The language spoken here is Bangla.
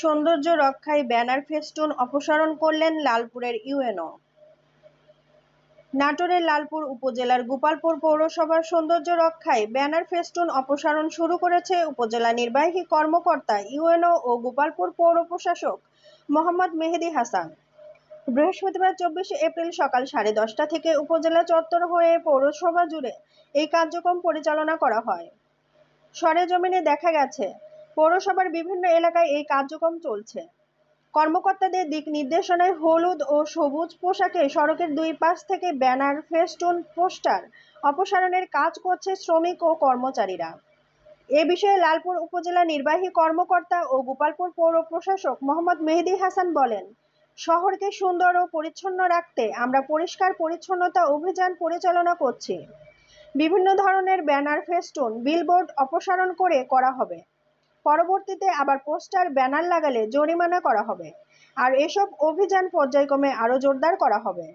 সৌন্দর্য রক্ষায় ব্যানার ফেস্টুন অপসারণ করলেন লালপুরের ইউএনও। নাটোরের লালপুর উপজেলার গোপালপুর পৌরসভার সৌন্দর্য রক্ষায় ব্যানার ফেস্টুন অপসারণ শুরু করেছে উপজেলা নির্বাহী কর্মকর্তা ইউএনও ও গোপালপুর পৌর প্রশাসক মোহাম্মদ মেহেদি হাসান। বৃহস্পতিবার চব্বিশে এপ্রিল সকাল সাড়ে দশটা থেকে উপজেলা চত্বর হয়ে পৌরসভা জুড়ে এই কার্যক্রম পরিচালনা করা হয়। সরেজমিনে দেখা গেছে পৌরসভার বিভিন্ন এলাকায় এই কার্যক্রম চলছে। কর্মকর্তাদের দিক নির্দেশনায় হলুদ ও সবুজ পোশাকে সড়কের দুই পাশ থেকে ব্যানার, ফেস্টুন, পোস্টার অপসারণের কাজ করছে শ্রমিক ও কর্মচারীরা। এ বিষয়ে লালপুর উপজেলা নির্বাহী কর্মকর্তা ও গোপালপুর পৌর প্রশাসক মোহাম্মদ মেহেদি হাসান বলেন, শহরকে সুন্দর ও পরিচ্ছন্ন রাখতে আমরা পরিষ্কার পরিচ্ছন্নতা অভিযান পরিচালনা করছি। বিভিন্ন ধরনের ব্যানার, ফেস্টুন, বিলবোর্ড অপসারণ করে করা হবে। পরবর্তীতে আবার পোস্টার, ব্যানার লাগালে জরিমানা করা হবে। আর এসব অভিযান পর্যায়ক্রমে আরও জোরদার করা হবে।